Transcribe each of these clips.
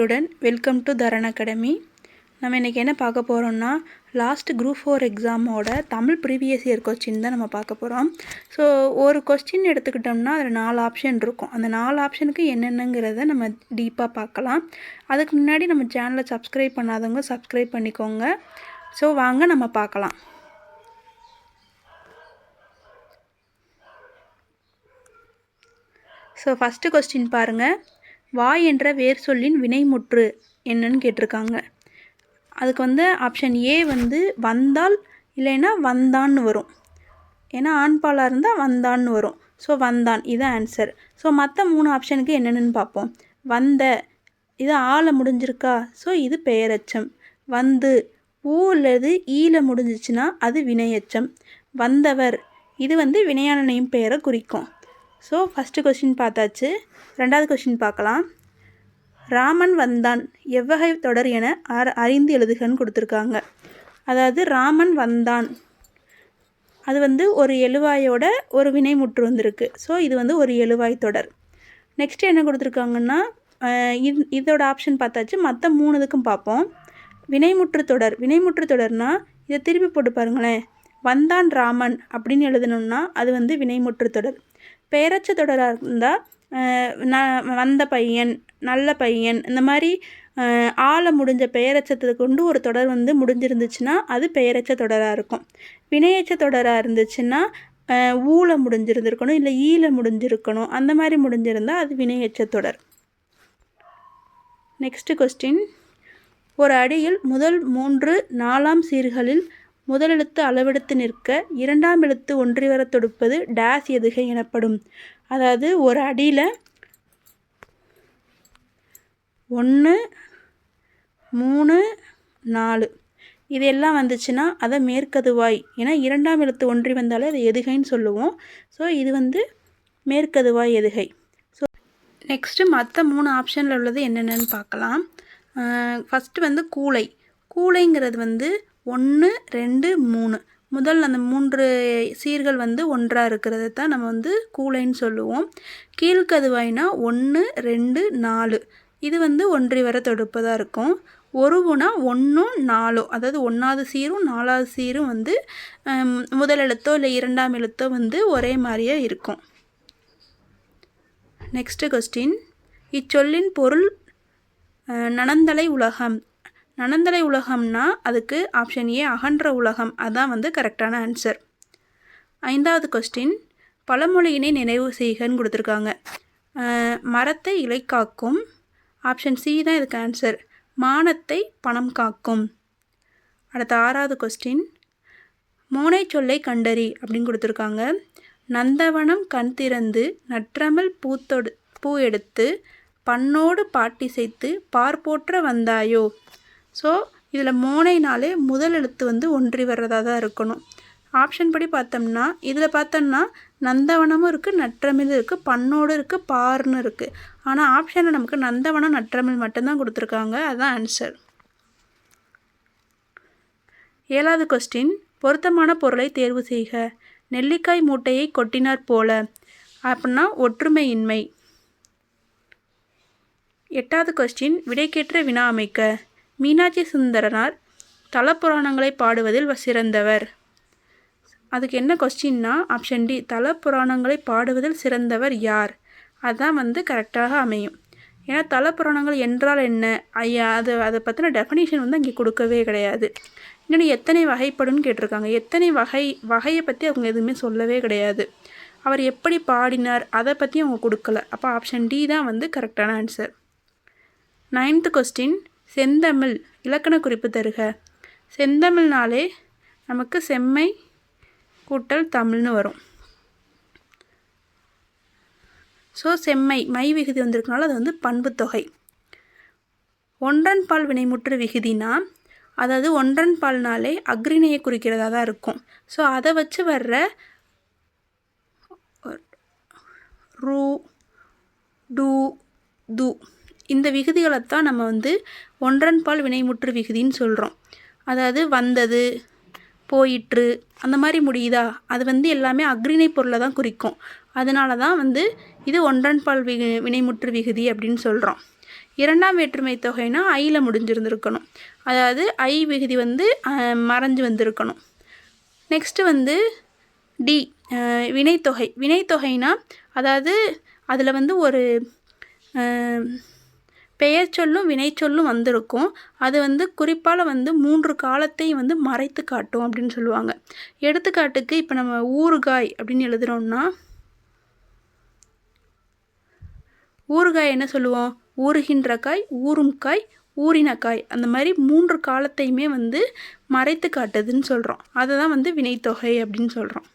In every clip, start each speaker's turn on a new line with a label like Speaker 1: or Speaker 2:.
Speaker 1: Student welcome to Dharan academy நம்ம இன்றைக்கி என்ன பார்க்க போகிறோம்னா லாஸ்ட் குரூப் ஃபோர் எக்ஸாமோட தமிழ் ப்ரீவியஸ் இயர் கொஸ்டின் தான் நம்ம பார்க்க போகிறோம் ஸோ ஒரு கொஸ்டின் எடுத்துக்கிட்டோம்னா அதில் நாலு ஆப்ஷன் இருக்கும். அந்த நாலு ஆப்ஷனுக்கு என்னென்னங்கிறத நம்ம டீப்பாக பார்க்கலாம். அதுக்கு முன்னாடி நம்ம சேனலை சப்ஸ்கிரைப் பண்ணாதவங்க சப்ஸ்கிரைப் பண்ணிக்கோங்க. ஸோ வாங்க நம்ம பார்க்கலாம். ஸோ ஃபஸ்ட்டு கொஸ்டின் பாருங்கள் வாய் என்ற வேர் சொல்லின் வினைமுற்று என்னன்னு கேட்டிருக்காங்க. அதுக்கு வந்து ஆப்ஷன் ஏ வந்து வந்தால் இல்லைன்னா வந்தான்னு வரும். ஏன்னா ஆண்பாலாக இருந்தால் வந்தான்னு வரும். ஸோ வந்தான். இது ஆன்சர் ஸோ மற்ற மூணு ஆப்ஷனுக்கு என்னென்னு பார்ப்போம். வந்த இது ஆளை முடிஞ்சிருக்கா? ஸோ இது பெயரச்சம். வந்து ஊ அல்லது ஈல முடிஞ்சிச்சுன்னா அது வினையச்சம். வந்தவர் இது வந்து வினையாளனையும் பெயரை குறிக்கும். ஸோ ஃபஸ்ட்டு கொஷின் பார்த்தாச்சு. ரெண்டாவது கொஷின் பார்க்கலாம். ராமன் வந்தான். எவ்வகை தொடர் என அற அறிந்து எழுதுகன்னு கொடுத்துருக்காங்க. அதாவது ராமன் வந்தான். அது வந்து ஒரு எழுவாயோட ஒரு வினைமுற்று வந்திருக்கு. ஸோ இது வந்து ஒரு எழுவாய் தொடர். நெக்ஸ்ட் என்ன கொடுத்துருக்காங்கன்னா இது இதோட ஆப்ஷன் பார்த்தாச்சு. மற்ற மூணு இதுக்கும் பார்ப்போம் வினைமுற்று தொடர். வினைமுற்று தொடர்னால் இதை திருப்பி போட்டு பாருங்களேன். வந்தான் ராமன் அப்படின்னு எழுதணும்னா அது வந்து வினைமுற்று தொடர். பெயரச்ச தொடராக இருந்தால் ந வந்த பையன் நல்ல பையன் இந்த மாதிரி ஆள முடிஞ்ச பெயரச்சத்தை கொண்டு ஒரு தொடர் வந்து முடிஞ்சிருந்துச்சுன்னா அது பெயரச்ச தொடராக இருக்கும். வினையச்ச தொடராக இருந்துச்சுன்னா ஊழ முடிஞ்சிருந்திருக்கணும் இல்லை ஈழ முடிஞ்சிருக்கணும் அந்த மாதிரி முடிஞ்சிருந்தால் அது வினையச்ச தொடர். நெக்ஸ்ட்டு கொஸ்டின் ஒரு அடியில் முதல் மூன்று நாலாம் சீர்களில் முதலெழுத்து அளவெடுத்து நிற்க இரண்டாம் எழுத்து ஒன்றி வர தொடுப்பது டேஸ் எதுகை எனப்படும். அதாவது ஒரு அடியில் ஒன்று மூணு நாலு. இது எல்லாம் வந்துச்சுன்னா அதை மேற்கதுவாய் ஏன்னா இரண்டாம் எழுத்து ஒன்றி வந்தாலே அது எதுகைன்னு சொல்லுவோம். ஸோ இது வந்து மேற்கதுவாய் எதுகை. ஸோ நெக்ஸ்ட்டு மற்ற மூணு ஆப்ஷனில் உள்ளது என்னென்னு பார்க்கலாம். ஃபஸ்ட்டு வந்து கூளை கூளைங்கிறது வந்து ஒன்று ரெண்டு மூணு. முதல் அந்த மூன்று சீர்கள் வந்து ஒன்றாக இருக்கிறத தான் நம்ம வந்து கூளைன்னு சொல்லுவோம். கீழ்கதுவாய்னா ஒன்று ரெண்டு நாலு. இது வந்து ஒன்றி வர தொடுப்பதாக இருக்கும். ஒருவுனா ஒன்றும் நாலோ. அதாவது ஒன்றாவது சீரும் நாலாவது சீரும் வந்து முதல் எழுத்தோ இல்லை இரண்டாம் எழுத்தோ வந்து ஒரே மாதிரியே இருக்கும். நெக்ஸ்ட்டு கொஸ்டின் இச்சொல்லின் பொருள் நனந்தலை உலகம். நனந்தலை உலகம்னா அதுக்கு ஆப்ஷன் ஏ அகன்ற உலகம். அதான் வந்து கரெக்டான ஆன்சர் ஐந்தாவது கொஸ்டின் பழமொழியினை நினைவு செய்கன்னு கொடுத்துருக்காங்க. மரத்தை இலை காக்கும். ஆப்ஷன் சி தான் இதுக்கு ஆன்சர் மானத்தை பணம் காக்கும். அடுத்த ஆறாவது கொஸ்டின் மோனை சொல்லை கண்டறி அப்படின்னு கொடுத்துருக்காங்க. நந்தவனம் கண் திறந்து நற்றமல் பூத்தொடு பூ எடுத்து பண்ணோடு பாட்டிசைத்து பார்ப்போற்ற வந்தாயோ? ஸோ இதில் மோனைனாலே முதல் எழுத்து வந்து ஒன்றி வர்றதாக தான் இருக்கணும். ஆப்ஷன் படி பார்த்தோம்னா இதில் பார்த்தோம்னா நந்தவனமும் இருக்குது நற்றமிழும் இருக்குது பண்ணோடு இருக்குது பார்னு இருக்குது ஆனால் ஆப்ஷனில் நமக்கு நந்தவனம் நற்றமிழ் மட்டும்தான் கொடுத்துருக்காங்க. அதுதான் ஆன்சர் ஏழாவது கொஸ்டின் பொருத்தமான பொருளை தேர்வு செய்க. நெல்லிக்காய் மூட்டையை கொட்டினார் போல. அப்படின்னா ஒற்றுமையின்மை. எட்டாவது கொஸ்டின் விடைக்கேற்ற வினா அமைக்க. மீனாட்சி சுந்தரனார் தலப்புராணங்களை பாடுவதில் சிறந்தவர். அதுக்கு என்ன கொஸ்டின்னா ஆப்ஷன் டி தலப்புராணங்களை பாடுவதில் சிறந்தவர் யார்? அதுதான் வந்து கரெக்டாக அமையும். ஏன்னா தலப்புராணங்கள் என்றால் என்ன? ஐயா அது அதை பற்றின டெஃபனேஷன் வந்து அங்கே கொடுக்கவே கிடையாது. இன்னொன்று எத்தனை வகைப்படும்னு கேட்டிருக்காங்க. எத்தனை வகை வகையை பற்றி அவங்க எதுவுமே சொல்லவே கிடையாது. அவர் எப்படி பாடினார் அதை பற்றி அவங்க கொடுக்கல. அப்போ ஆப்ஷன் டி தான் வந்து கரெக்டான ஆன்சர் நைன்த்து கொஸ்டின் செந்தமிழ் இலக்கண குறிப்பு தருக. செந்தமிழ்னாலே நமக்கு செம்மை கூட்டல் தமிழ்னு வரும். ஸோ செம்மை மை விகுதி வந்திருக்கனால அது வந்து பண்பு தொகை. ஒன்றன் பால் வினைமுற்று விகுதினா அதாவது ஒன்றன் பால்னாலே அக்ரிணையை குறிக்கிறதா தான் இருக்கும். ஸோ அதை வச்சு வர்ற ரூ டூ து. இந்த விகுதிகளைத்தான் நம்ம வந்து ஒன்றன்பால் வினைமுற்று விகுதின்னு சொல்கிறோம் அதாவது வந்தது போயிற்று அந்த மாதிரி முடியுதா? அது வந்து எல்லாமே அக்ரிணை பொருளை தான் குறிக்கும். அதனால தான் வந்து இது ஒன்றன்பால் வி வினைமுற்று விகுதி அப்படின்னு சொல்கிறோம் இரண்டாம் வேற்றுமை தொகைனா ஐயில் முடிஞ்சிருந்துருக்கணும். அதாவது ஐ விகுதி வந்து மறைஞ்சு வந்திருக்கணும். நெக்ஸ்ட்டு வந்து டி வினைத்தொகை. வினைத்தொகைனா அதாவது அதில் வந்து ஒரு பெயர் சொல்லும் வினைச்சொல்லும் வந்திருக்கும். அது வந்து குறிப்பால் வந்து மூன்று காலத்தையும் வந்து மறைத்து காட்டும் அப்படின்னு சொல்லுவாங்க. எடுத்துக்காட்டுக்கு இப்போ நம்ம ஊறுகாய் அப்படின்னு எழுதுறோம்னா ஊறுகாய் என்ன சொல்லுவோம்? ஊறுகின்ற காய் ஊறும் காய் ஊறின காய். அந்த மாதிரி மூன்று காலத்தையுமே வந்து மறைத்து காட்டுதுன்னு சொல்கிறோம் அதை தான் வந்து வினைத்தொகை அப்படின்னு சொல்கிறோம்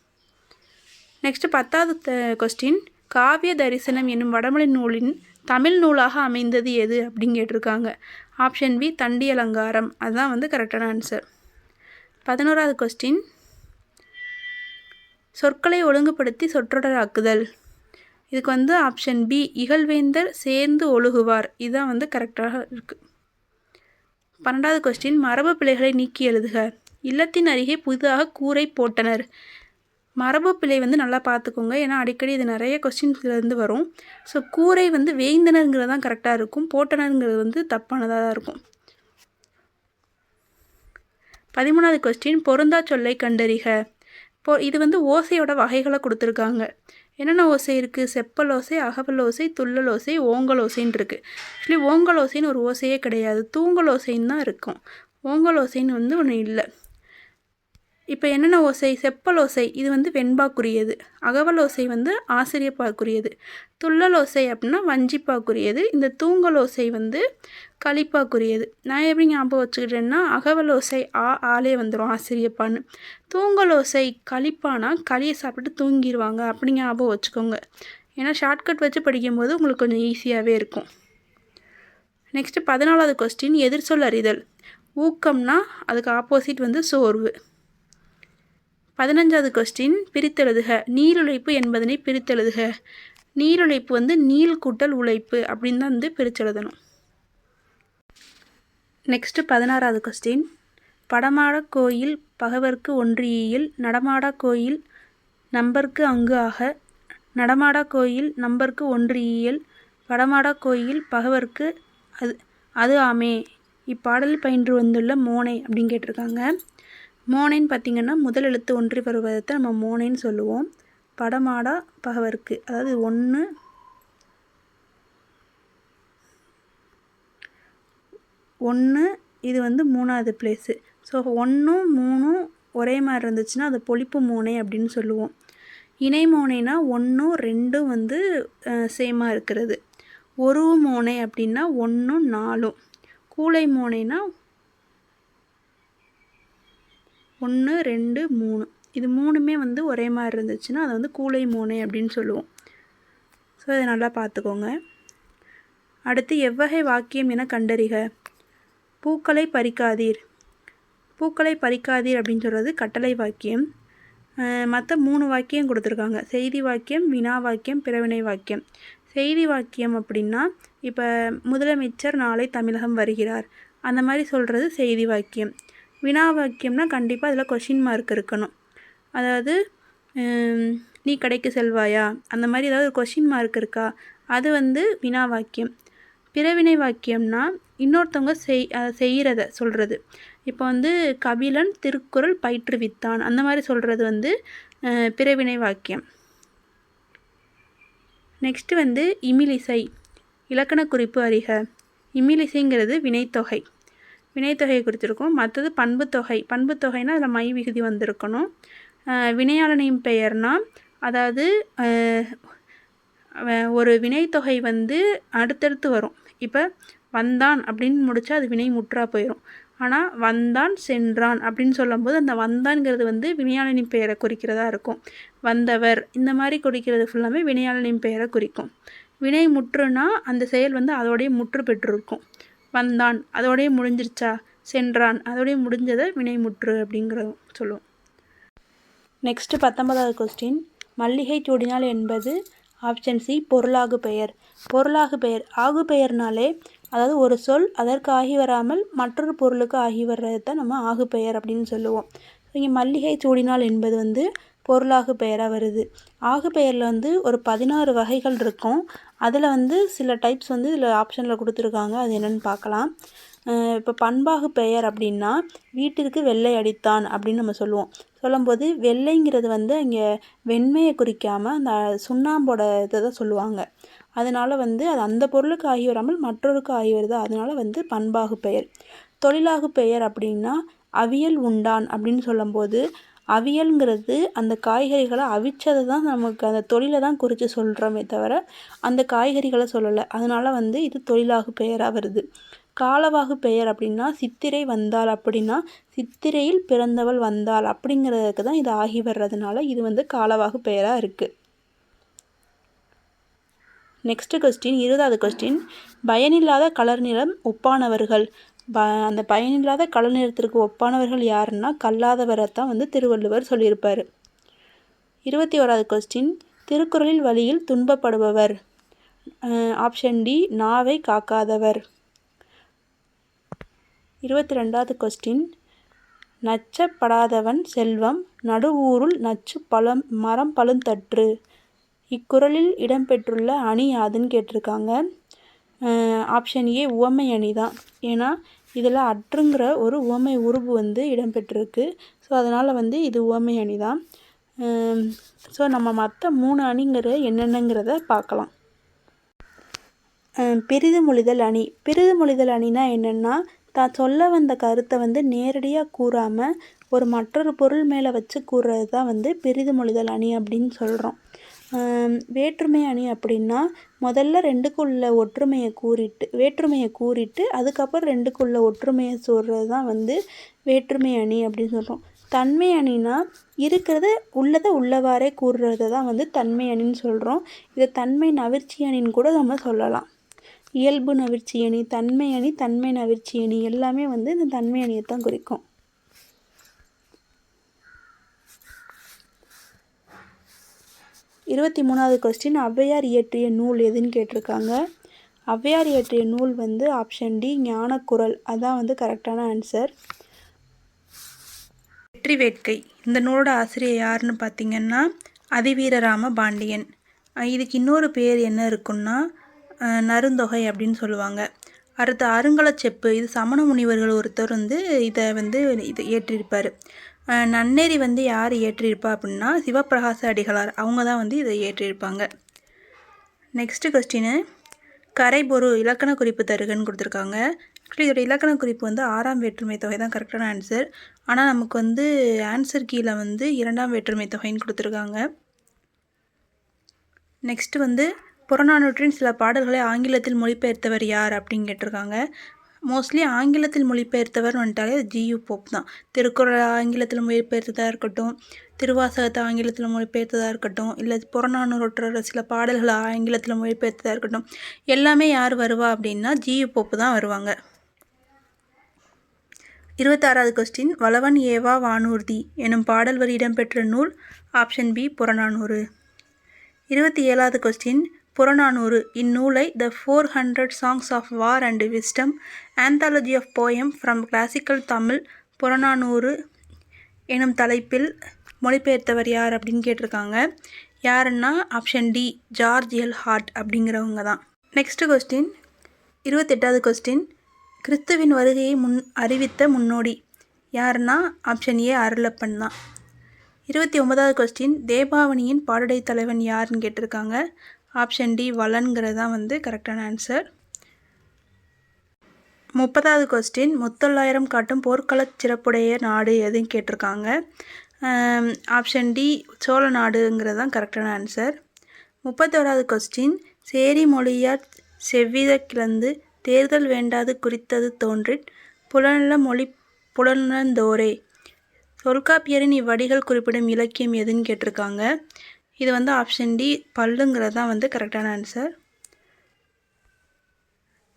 Speaker 1: நெக்ஸ்ட்டு பத்தாவது கொஸ்டின் காவிய தரிசனம் என்னும் வடமொழி நூலின் தமிழ் நூலாக அமைந்தது எது அப்படின்னு கேட்டிருக்காங்க. ஆப்ஷன் பி தண்டி அலங்காரம். அதுதான் வந்து கரெக்டான ஆன்சர் பதினோராவது கொஸ்டின் சொற்களை ஒழுங்குபடுத்தி சொற்றொடராக்குதல் இதுக்கு வந்து ஆப்ஷன் பி இகழ்வேந்தர் சேர்ந்து ஒழுகுவார். இதுதான் வந்து கரெக்டாக இருக்குது பன்னெண்டாவது கொஸ்டின் மரபு பிழைகளை நீக்கி எழுதுக. இல்லத்தின் அருகே புதிதாக கூரை போட்டனர். மரபு பிழை வந்து நல்லா பார்த்துக்கோங்க. ஏன்னா அடிக்கடி இது நிறைய கொஸ்டின்ஸ்லேருந்து வரும். ஸோ கூரை வந்து வேய்ந்தனருங்கிறது தான் கரெக்டாக இருக்கும். போட்டனருங்கிறது வந்து தப்பானதாக தான் இருக்கும். பதிமூணாவது கொஸ்டின் பொருந்தா சொல்லை கண்டறிக. இப்போ இது வந்து ஓசையோட வகைகளை கொடுத்துருக்காங்க. என்னென்ன ஓசை இருக்குது செப்பல் ஓசை அகவல் ஓசை துள்ளல் ஓசை ஓங்கல் ஓசைன்னு இருக்குது ஆக்சுவலி ஓங்கல் ஓசைன்னு ஒரு ஓசையே கிடையாது. தூங்கல் ஓசைன்னு தான் இருக்கும். ஓங்கல் ஓசைன்னு வந்து ஒன்று இல்லை. இப்போ என்னென்ன ஓசை? செப்பல் ஓசை. இது வந்து வெண்பாக்குரியது. அகவல் ஓசை வந்து ஆசிரியப்பாக்குரியது. துள்ளல் ஓசை அப்படின்னா வஞ்சிப்பாக்குரியது. இந்த தூங்கல் ஓசை வந்து களிப்பாக்குரியது. நான் எப்படி ஞாபகம் வச்சுக்கிட்டேன்னா அகவல் ஓசை ஆ ஆளே வந்துடும் ஆசிரியப்பான்னு. தூங்கல் ஓசை களிப்பானா களியை சாப்பிட்டு தூங்கிடுவாங்க அப்படி ஞாபகம் வச்சுக்கோங்க. ஏன்னா ஷார்ட்கட் வச்சு படிக்கும்போது உங்களுக்கு கொஞ்சம் ஈஸியாகவே இருக்கும். நெக்ஸ்ட்டு பதினாலாவது கொஸ்டின் எதிர்சொல் அறிதல். ஊக்கம்னா அதுக்கு ஆப்போசிட் வந்து சோர்வு. பதினஞ்சாவது கொஸ்டின் பிரித்தெழுதுக. நீருழைப்பு என்பதனை பிரித்தெழுதுக. நீருழைப்பு வந்து நீள் கூட்டல் உழைப்பு அப்படின்னு தான் வந்து பிரிச்செழுதணும் நெக்ஸ்ட்டு பதினாறாவது கொஸ்டின் படமாட கோயில் பகவர்க்கு ஒன்றியில் நடமாடா கோயில் நம்பர்க்கு அங்கு ஆக நடமாடா கோயில் நம்பர்க்கு ஒன்றியில் வடமாடா கோயில் பகவர்க்கு அது அது ஆமே. இப்பாடலில் பயின்று வந்துள்ள மோனை அப்படின்னு கேட்டிருக்காங்க. மோனைன்னு பார்த்திங்கன்னா முதல் எழுத்து ஒன்றி வருவதை நம்ம மோனைன்னு சொல்லுவோம். படமாடா பகவர்க்கு. அதாவது ஒன்று ஒன்று இது வந்து மூணாவது பிளேஸு ஸோ ஒன்றும் மூணும் ஒரே மாதிரி இருந்துச்சுன்னா அது பொழிப்பு மூனை அப்படின்னு சொல்லுவோம். இணை மோனைனா ஒன்றும் ரெண்டும் வந்து சேமாக இருக்கிறது. ஒரு மோனை அப்படின்னா ஒன்றும் நாலும். கூலை மோனைனா ஒன்று ரெண்டு மூணு. இது மூணுமே வந்து ஒரே மாதிரி இருந்துச்சுன்னா அதை வந்து கூலை மூனை அப்படின்னு சொல்லுவோம். ஸோ இதை நல்லா பார்த்துக்கோங்க. அடுத்து எவ்வகை வாக்கியம் என கண்டறிக. பூக்களை பறிக்காதீர். பூக்களை பறிக்காதீர் அப்படின்னு சொல்கிறது கட்டளை வாக்கியம். மற்ற மூணு வாக்கியம் கொடுத்துருக்காங்க. செய்தி வாக்கியம் வினா வாக்கியம் பிறவினை வாக்கியம். செய்தி வாக்கியம் அப்படின்னா இப்போ முதலமைச்சர் நாளை தமிழகம் வருகிறார். அந்த மாதிரி சொல்கிறது செய்தி வாக்கியம். வினா வாக்கியம்னா கண்டிப்பாக அதில் கொஷின் மார்க் இருக்கணும். அதாவது நீ கடைக்கு செல்வாயா? அந்த மாதிரி ஏதாவது ஒரு கொஷின் மார்க் இருக்கா? அது வந்து வினா வாக்கியம் பிறவினை வாக்கியம்னா இன்னொருத்தவங்க செய் அதை செய்கிறத சொல்கிறது இப்போ வந்து கபிலன் திருக்குறள் பயிற்றுவித்தான். அந்த மாதிரி சொல்கிறது வந்து பிறவினை வாக்கியம். நெக்ஸ்ட்டு வந்து இமிலிசை இலக்கண குறிப்பு அறிக. இமிலிசைங்கிறது வினைத்தொகை. வினைத்தொகை கொடுத்துருக்கோம் மற்றது பண்புத்தொகை. பண்புத்தொகைனா அதில் மை விகுதி வந்திருக்கணும். வினையாளனின் பெயர்னா அதாவது ஒரு வினைத்தொகை வந்து அடுத்தடுத்து வரும். இப்போ வந்தான் அப்படின்னு முடித்தா அது வினை முற்றா போயிடும் ஆனால் வந்தான் சென்றான் அப்படின்னு சொல்லும்போது அந்த வந்தான்ங்கிறது வந்து வினையாளனின் பெயரை குறிக்கிறதா இருக்கும். வந்தவர் இந்த மாதிரி குறிக்கிறது ஃபுல்லாமே வினையாளனின் பெயரை குறிக்கும். வினை முற்றுனா அந்த செயல் வந்து அதோடைய முற்று பெற்றிருக்கும். வந்தான். அதோடய முடிஞ்சிருச்சா? சென்றான். அதோடய முடிஞ்சதை வினை முற்று அப்படிங்கிறத சொல்லுவோம் நெக்ஸ்ட்டு பத்தொன்பதாவது கொஸ்டின் மல்லிகை சூடினால் என்பது ஆப்ஷன் சி பொருளாகு பெயர். பொருளாகு பெயர் ஆகு பெயர்னாலே அதாவது ஒரு சொல் அதற்கு ஆகி வராமல் மற்றொரு பொருளுக்கு ஆகி வர்றது தான் நம்ம ஆகு பெயர் அப்படின்னு சொல்லுவோம். இங்கே மல்லிகை சூடினால் என்பது வந்து பொருளாகு பெயராக வருது. ஆகு பெயரில் வந்து ஒரு பதினாறு வகைகள் இருக்கும். அதில் வந்து சில டைப்ஸ் வந்து இதில் ஆப்ஷனில் கொடுத்துருக்காங்க. அது என்னென்னு பார்க்கலாம் இப்போ பண்பாகு பெயர் அப்படின்னா வீட்டிற்கு வெள்ளை அடித்தான் அப்படின்னு நம்ம சொல்லுவோம். சொல்லும்போது வெள்ளைங்கிறது வந்து அங்கே வெண்மையை குறிக்காமல் அந்த சுண்ணாம்போட இதை தான் சொல்லுவாங்க. அதனால் வந்து அது அந்த பொருளுக்கு ஆகி வராமல் மற்றொருக்கு ஆகி வருது. அதனால் வந்து பண்பாகு பெயர். தொழிலாகு பெயர் அப்படின்னா அவியல் உண்டான் அப்படின்னு சொல்லும்போது அவியல்ங்கிறது அந்த காய்கறிகளை அவிச்சதை தான் நமக்கு அந்த தொழிலை தான் குறித்து சொல்கிறோமே தவிர அந்த காய்கறிகளை சொல்லலை. அதனால் வந்து இது தொழிலாகு பெயராக வருது. காலவாகு பெயர் அப்படின்னா சித்திரை வந்தாள் அப்படின்னா சித்திரையில் பிறந்தவள் வந்தாள் அப்படிங்கிறதுக்கு தான் இது ஆகி வர்றதுனால இது வந்து காலவாகு பெயராக இருக்குது நெக்ஸ்ட்டு கொஸ்டின் இருபதாவது கொஸ்டின் பயனில்லாத கலர் நிறம் ஒப்பானவர்கள். ப அந்த பயனில்லாத கலர் நிறத்திற்கு ஒப்பானவர்கள் யாருன்னா கல்லாதவரை தான் வந்து திருவள்ளுவர் சொல்லியிருப்பார். இருபத்தி ஓராவது கொஸ்டின் திருக்குறளில் வழியில் துன்பப்படுபவர். ஆப்ஷன் டி நாவை காக்காதவர். இருபத்தி ரெண்டாவது கொஸ்டின் நச்சப்படாதவன் செல்வம் நடுவூருள் நச்சு பழம் மரம் பழுந்தற்று. இக்குறளில் இடம்பெற்றுள்ள அணி யாதுன்னு கேட்டிருக்காங்க. ஆப்ஷன் ஏ உவமை அணி தான். ஏன்னா இதில் அற்றுங்கிற ஒரு உவமை உருவு வந்து இடம்பெற்றிருக்கு. ஸோ அதனால் வந்து இது உவமை அணி தான். ஸோ நம்ம மற்ற மூணு அணிங்கிற என்னென்னங்கிறத பார்க்கலாம். பெரிது மொழிதல் அணி. பெரிது மொழிதல் அணினா என்னென்னா தான் சொல்ல வந்த கருத்தை வந்து நேரடியாக கூறாமல் ஒரு மற்றொரு பொருள் மேலே வச்சு கூறுறது தான் வந்து பிரிதுமொழிதல் அணி அப்படின்னு சொல்கிறோம் வேற்றுமை அணி அப்படின்னா முதல்ல ரெண்டுக்குள்ள ஒற்றுமையை கூறிட்டு வேற்றுமையை கூறிட்டு அதுக்கப்புறம் ரெண்டுக்குள்ள ஒற்றுமையை சொல்கிறது தான் வந்து வேற்றுமை அணி அப்படின்னு சொல்கிறோம் தன்மை அணினா இருக்கிறத உள்ளதை உள்ளவாறே கூறுறத தான் வந்து தன்மை அணின்னு சொல்கிறோம் இதை தன்மை நவிர்ச்சி அணின்னு கூட நம்ம சொல்லலாம். இயல்பு நவிர்ச்சி அணி தன்மை அணி தன்மை நவிர்ச்சி அணி எல்லாமே வந்து இந்த தன்மை அணியை தான் குறிக்கும். இருபத்தி மூணாவது கொஸ்டின் ஔவையார் இயற்றிய நூல் எதுன்னு கேட்டிருக்காங்க. ஔவையார் இயற்றிய நூல் வந்து ஆப்ஷன் டி ஞானக்குரல் அதான் வந்து கரெக்டான ஆன்சர் வெற்றி வேட்கை. இந்த நூலோட ஆசிரியர் யாருன்னு பார்த்தீங்கன்னா அதிவீரராம பாண்டியன். இதுக்கு இன்னொரு பேர் என்ன இருக்குன்னா நருந்தொகை அப்படின்னு சொல்லுவாங்க. அடுத்து அருங்கலச்செப்பு. இது சமண முனிவர்கள் ஒருத்தர் வந்து இதை வந்து இதை ஏற்றிருப்பார் நன்னெறி வந்து யார் இயற்றியிருப்பா அப்படின்னா சிவப்பிரகாச அடிகளார். அவங்க தான் வந்து இதை இயற்றியிருப்பாங்க நெக்ஸ்ட்டு கொஸ்டின் கரைபொரு இலக்கண குறிப்பு தருகன்னு கொடுத்துருக்காங்க. ஆக்சுவலி இதோட இலக்கண குறிப்பு வந்து ஆறாம் வேற்றுமை தொகை தான் கரெக்டான ஆன்சர் ஆனால் நமக்கு வந்து ஆன்சர் கீழே வந்து இரண்டாம் வேற்றுமை தொகைன்னு கொடுத்துருக்காங்க. நெக்ஸ்ட்டு வந்து புறநானூற்றின் சில பாடல்களை ஆங்கிலத்தில் மொழிபெயர்த்தவர் யார் அப்படின்னு கேட்டிருக்காங்க. மோஸ்ட்லி ஆங்கிலத்தில் மொழிபெயர்த்தவர் வந்துட்டாலே ஜியு போப் தான். திருக்குறள் ஆங்கிலத்தில் மொழிபெயர்த்ததாக இருக்கட்டும் திருவாசகத்தை ஆங்கிலத்தில் மொழிபெயர்த்ததாக இருக்கட்டும் இல்லை புறநானூற்றோட சில பாடல்களை ஆங்கிலத்தில் மொழிபெயர்த்ததாக இருக்கட்டும் எல்லாமே யார் வருவா அப்படின்னா ஜியு போப்பு தான் வருவாங்க. இருபத்தாறாவது கொஸ்டின் வளவன் ஏவா வானூர்தி எனும் பாடல் வரி இடம்பெற்ற நூல் ஆப்ஷன் பி புறநானூறு. இருபத்தி ஏழாவது கொஸ்டின் புறநானூறு இந்நூலை the four hundred songs of war and wisdom anthology of poem from classical Tamil Purananuru எனும் தலைப்பில் மொழிபெயர்த்தவர் யார் அப்படின்னு கேட்டிருக்காங்க. யாருன்னா option D George L Hart அப்படிங்கிறவங்க தான். நெக்ஸ்ட்டு கொஸ்டின் இருபத்தெட்டாவது கொஸ்டின் கிறிஸ்துவின் வருகையை முன் அறிவித்த முன்னோடி யாருன்னா ஆப்ஷன் ஏ அருளப்பன் தான். இருபத்தி ஒன்பதாவது கொஸ்டின் தேபாவணியின் பாடுடை தலைவன் யாருன்னு கேட்டிருக்காங்க. ஆப்ஷன் டி வளன்கிறது தான் வந்து கரெக்டான ஆன்சர் முப்பதாவது கொஸ்டின் முத்தொள்ளாயிரம் காட்டும் போர்க்களச் சிறப்புடைய நாடு எதுன்னு கேட்டிருக்காங்க. ஆப்ஷன் டி சோழ நாடுங்கிறது தான் கரெக்டான ஆன்சர் முப்பத்தோராவது கொஸ்டின் சேரி மொழியார் செவ்வித கிளந்து தேர்தல் வேண்டாது குறித்தது தோன்றி புலனல மொழி புலனந்தோரே. தொல்காப்பியரின் இவ்வடிகள் குறிப்பிடும் இலக்கியம் எதுன்னு கேட்டிருக்காங்க. இது வந்து ஆப்ஷன் டி பல்லுங்கிறது தான் வந்து கரெக்டான ஆன்சர்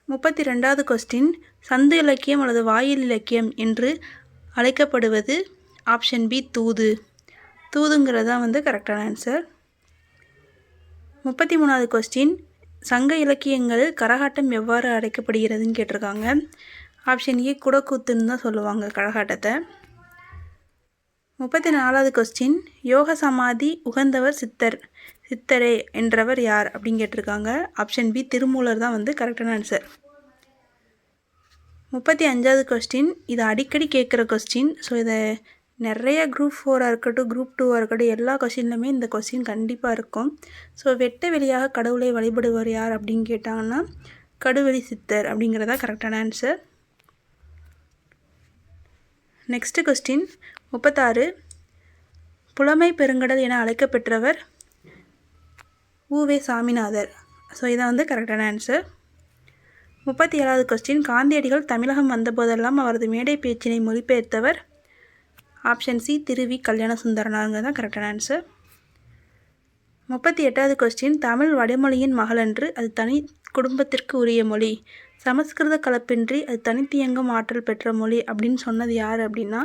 Speaker 1: முப்பத்தி ரெண்டாவது கொஸ்டின் சந்து இலக்கியம் அல்லது வாயில் இலக்கியம் என்று அழைக்கப்படுவது ஆப்ஷன் பி தூது. தூதுங்கிறது தான் வந்து கரெக்டான ஆன்சர் முப்பத்தி மூணாவது கொஸ்டின் சங்க இலக்கியங்கள் கரகாட்டம் எவ்வாறு அழைக்கப்படுகிறதுன்னு கேட்டிருக்காங்க. ஆப்ஷன் ஏ குடக்கூத்துன்னு தான் சொல்லுவாங்க கரகாட்டத்தை. முப்பத்தி நாலாவது கொஸ்டின் யோக சமாதி உகந்தவர் சித்தர். சித்தரே என்றவர் யார்? அப்படின்னு கேட்டிருக்காங்க. ஆப்ஷன் பி திருமூலர் தான் வந்து கரெக்டான ஆன்சர் முப்பத்தி அஞ்சாவது கொஸ்டின் இது அடிக்கடி கேட்குற கொஸ்டின் ஸோ இதை நிறைய குரூப் ஃபோராக இருக்கட்டும் குரூப் டூவாக இருக்கட்டும் எல்லா கொஸ்டின்லையுமே இந்த கொஸ்டின் கண்டிப்பாக இருக்கும். ஸோ வெட்ட வெளியாக கடவுளை வழிபடுவர் யார் அப்படின்னு கேட்டாங்கன்னா கடுவெளி சித்தர் அப்படிங்கிறதா கரெக்டான ஆன்சர் நெக்ஸ்ட்டு கொஸ்டின் முப்பத்தாறு. புலமை பெருங்கடல் என அழைக்கப்பெற்றவர் ஊவே சாமிநாதர். ஸோ இதான் வந்து கரெக்டான ஆன்சர் முப்பத்தி ஏழாவது கொஸ்டின் காந்தியடிகள் தமிழகம் வந்தபோதெல்லாம் அவரது மேடை பேச்சினை மொழிபெயர்த்தவர் ஆப்ஷன் சி. திருவி கல்யாண சுந்தரனாருங்க தான் கரெக்டான ஆன்சர் முப்பத்தி எட்டாவது கொஸ்டின் தமிழ் வடமொழியின் மகளன்று அது தனி குடும்பத்திற்கு உரிய மொழி. சமஸ்கிருத கலப்பின்றி அது தனித்தியங்கும் ஆற்றல் பெற்ற மொழி அப்படின்னு சொன்னது யார் அப்படின்னா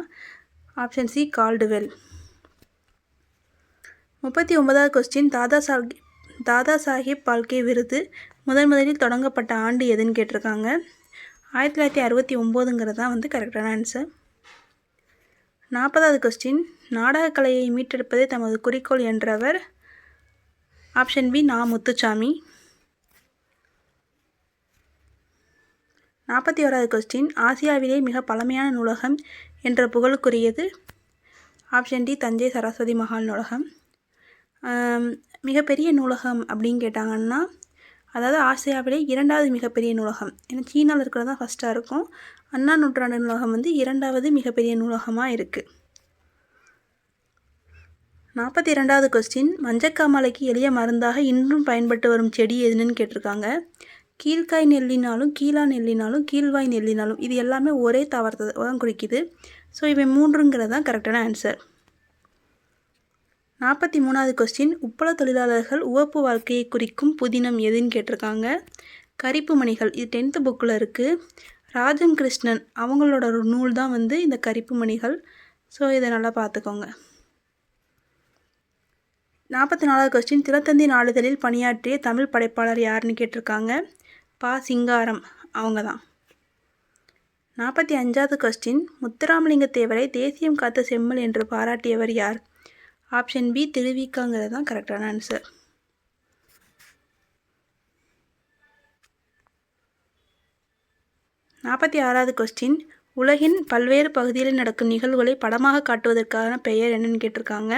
Speaker 1: ஆப்ஷன் சி கால்டுவெல். முப்பத்தி ஒன்பதாவது கொஸ்டின் தாதா சாஹிப் தாதா சாஹிப் பால்கே விருது முதன் முதலில் தொடங்கப்பட்ட ஆண்டு எதுன்னு கேட்டிருக்காங்க. ஆயிரத்தி தொள்ளாயிரத்தி அறுபத்தி ஒம்போதுங்கிறது தான் வந்து கரெக்டான ஆன்சர் நாற்பதாவது கொஸ்டின் நாடகக்கலையை மீட்டெடுப்பதே தமது குறிக்கோள் என்றவர் ஆப்ஷன் பி நா முத்துச்சாமி. நாற்பத்தி ஓராவது கொஸ்டின் ஆசியாவிலே மிக பழமையான நூலகம் என்ற புகழுக்குரியது ஆப்ஷன் டி தஞ்சை சரஸ்வதி மகால் நூலகம். மிகப்பெரிய நூலகம் அப்படின்னு கேட்டாங்கன்னா அதாவது ஆசியாவிலே இரண்டாவது மிகப்பெரிய நூலகம். ஏன்னா சீனாவில் இருக்கிறது தான் ஃபஸ்ட்டாக இருக்கும். அண்ணா நூற்றாண்டு நூலகம் வந்து இரண்டாவது மிகப்பெரிய நூலகமாக இருக்குது நாற்பத்தி இரண்டாவது கொஸ்டின் மஞ்சக்காமலைக்கு எளிய மருந்தாக இன்றும் பயன்பட்டு வரும் செடி எதுன்னு கேட்டிருக்காங்க. கீழ்காய் நெல்லினாலும் கீழா நெல்லினாலும் கீழ்வாய் நெல்லினாலும் இது எல்லாமே ஒரே தாவரத்தை தான் குறிக்குது. ஸோ இவை மூன்றுங்கிறது தான் கரெக்டான ஆன்சர் நாற்பத்தி மூணாவது கொஸ்டின் உப்பள தொழிலாளர்கள் உவப்பு வாழ்க்கையை குறிக்கும் புதினம் எதுன்னு கேட்டிருக்காங்க. கரிப்பு மணிகள். இது டென்த்து புக்கில் இருக்குது ராஜம் கிருஷ்ணன் அவங்களோட ஒரு நூல் தான் வந்து இந்த கரிப்பு மணிகள். ஸோ இதை நல்லா பார்த்துக்கோங்க. நாற்பத்தி நாலாவது கொஸ்டின் திலத்தந்தி நாளிதழில் பணியாற்றிய தமிழ் படைப்பாளர் யாருன்னு கேட்டிருக்காங்க. பா சிங்காரம். அவங்க தான் நாற்பத்தி அஞ்சாவது கொஸ்டின் முத்துராமலிங்க தேவரை தேசியம் காத்த செம்மல் என்று பாராட்டியவர் யார்? ஆப்ஷன் பி திருவிக்காங்கிறது தான் கரெக்டான ஆன்சர் நாற்பத்தி ஆறாவது கொஸ்டின் உலகின் பல்வேறு பகுதிகளில் நடக்கும் நிகழ்வுகளை படமாக காட்டுவதற்கான பெயர் என்னன்னு கேட்டிருக்காங்க.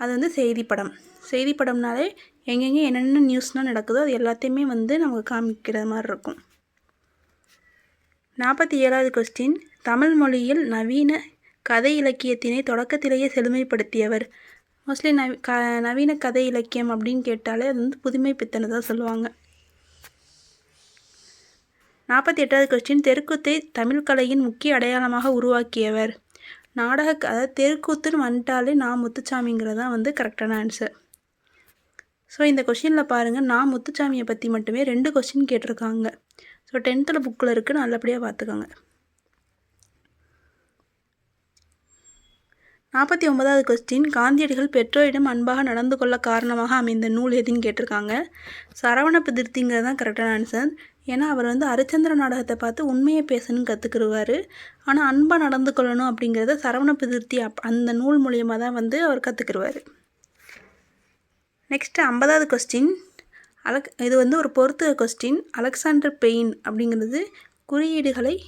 Speaker 1: அது வந்து செய்திப்படம். செய்திப்படம்னாலே எங்கெங்கே என்னென்ன நியூஸ்லாம் நடக்குதோ அது எல்லாத்தையுமே வந்து நமக்கு காமிக்கிற மாதிரி இருக்கும். நாற்பத்தி ஏழாவது கொஸ்டின் தமிழ் மொழியில் நவீன கதை இலக்கியத்தினை தொடக்கத்திலேயே செழுமைப்படுத்தியவர். மோஸ்ட்லி நவ க நவீன கதை இலக்கியம் அப்படின்னு கேட்டாலே அது வந்து புதுமை பித்தனதாக தான் சொல்லுவாங்க. நாற்பத்தி எட்டாவது கொஸ்டின் தெருக்கூத்தை தமிழ் கலையின் முக்கிய அடையாளமாக உருவாக்கியவர். நாடக அதாவது தெருக்கூத்துன்னு வந்துட்டாலே நான் முத்துச்சாமிங்கிறது தான் வந்து கரெக்டான ஆன்சர் ஸோ இந்த கொஷினில் பாருங்கள் நான் முத்துச்சாமியை பற்றி மட்டுமே ரெண்டு கொஷின் கேட்டிருக்காங்க. ஸோ டென்த்தில் புக்கில் இருக்குது நல்லபடியாக பார்த்துக்கோங்க நாற்பத்தி ஒன்பதாவது கொஸ்டின் காந்தியடிகள் பெற்றோரிடம் அன்பாக நடந்து கொள்ள காரணமாக அமைந்த நூல் எதுன்னு கேட்டிருக்காங்க. சரவண பிதிர்த்திங்கிறது தான் கரெக்டான ஆன்சர் ஏன்னா அவர் வந்து அரிச்சந்திர நாடகத்தை பார்த்து உண்மையை பேசணும்னு கற்றுக்குருவார் ஆனால் அன்பாக நடந்து கொள்ளணும் அப்படிங்கிறத சரவண பிதிர்த்தி அப் அந்த நூல் மூலியமாக தான் வந்து அவர் கற்றுக்குருவார் நெக்ஸ்ட்டு ஐம்பதாவது கொஸ்டின் அலக் இது வந்து ஒரு பொறுத்து கொஸ்டின் அலெக்சாண்டர் பெயின் அப்படிங்கிறது குறியீடுகளை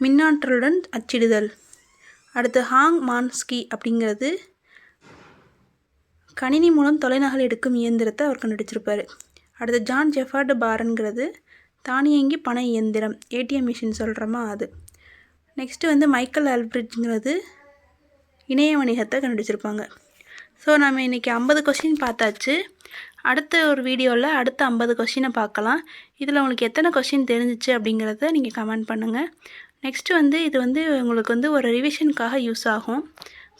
Speaker 1: மின்னாற்றலுடன் அச்சிடுதல். அடுத்து ஹாங் மான்ஸ்கி அப்படிங்கிறது கணினி மூலம் தொலைநகல் எடுக்கும் இயந்திரத்தை அவர் கண்டுபிடிச்சிருப்பார். அடுத்து ஜான் ஜெஃபார்டு பாரன்கிறது தானியங்கி பண இயந்திரம். ஏடிஎம் மிஷின் சொல்கிறோமா அது. நெக்ஸ்ட்டு வந்து மைக்கேல் ஆல்பிரிட்ஜ்ங்கிறது இணைய வணிகத்தை கண்டுபிடிச்சிருப்பாங்க. ஸோ நம்ம இன்றைக்கி ஐம்பது கொஷின் பார்த்தாச்சு. அடுத்த ஒரு வீடியோவில் அடுத்த ஐம்பது கொஷினை பார்க்கலாம். இதில் உங்களுக்கு எத்தனை கொஷின் தெரிஞ்சிச்சு அப்படிங்கிறத நீங்கள் கமெண்ட் பண்ணுங்கள் நெக்ஸ்ட்டு வந்து இது வந்து உங்களுக்கு வந்து ஒரு ரிவிஷனுக்காக யூஸ் ஆகும்.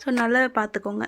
Speaker 1: ஸோ நல்லா பார்த்துக்கோங்க.